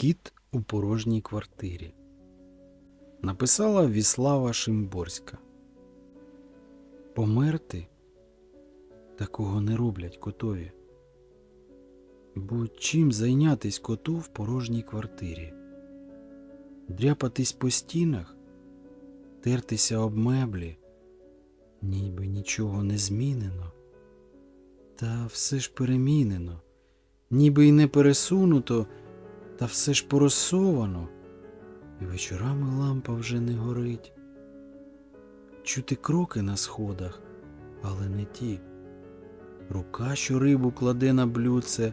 Кіт у порожній квартирі. Написала Віслава Шимборська. Померти такого не роблять котові. Бо чим зайнятись коту в порожній квартирі? Дряпатись по стінах, тертися об меблі, ніби нічого не змінено. Та все ж перемінено, ніби й не пересунуто, та все ж порозсовано, і вечорами лампа вже не горить. Чути кроки на сходах, але не ті. Рука, що рибу кладе на блюдце,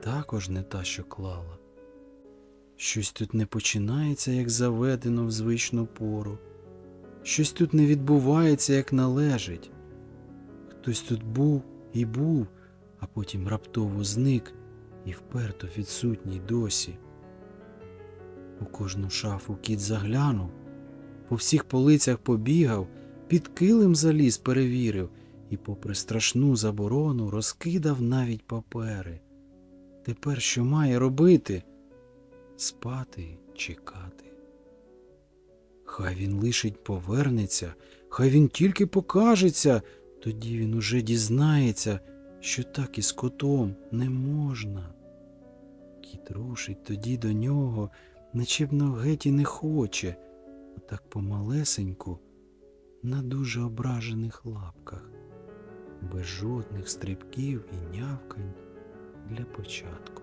також не та, що клала. Щось тут не починається, як заведено в звичну пору. Щось тут не відбувається, як належить. Хтось тут був і був, а потім раптово зник і вперто відсутній досі. У кожну шафу кіт заглянув, по всіх полицях побігав, під килим заліз перевірив і, попри страшну заборону, розкидав навіть папери. Тепер що має робити? Спати, чекати. Хай він лишить повернеться, хай він тільки покажеться, тоді він уже дізнається, що так із котом не можна. Кіт рушить тоді до нього, начебно геть і не хоче, отак помалесеньку, на дуже ображених лапках, без жодних стрибків і нявкань для початку.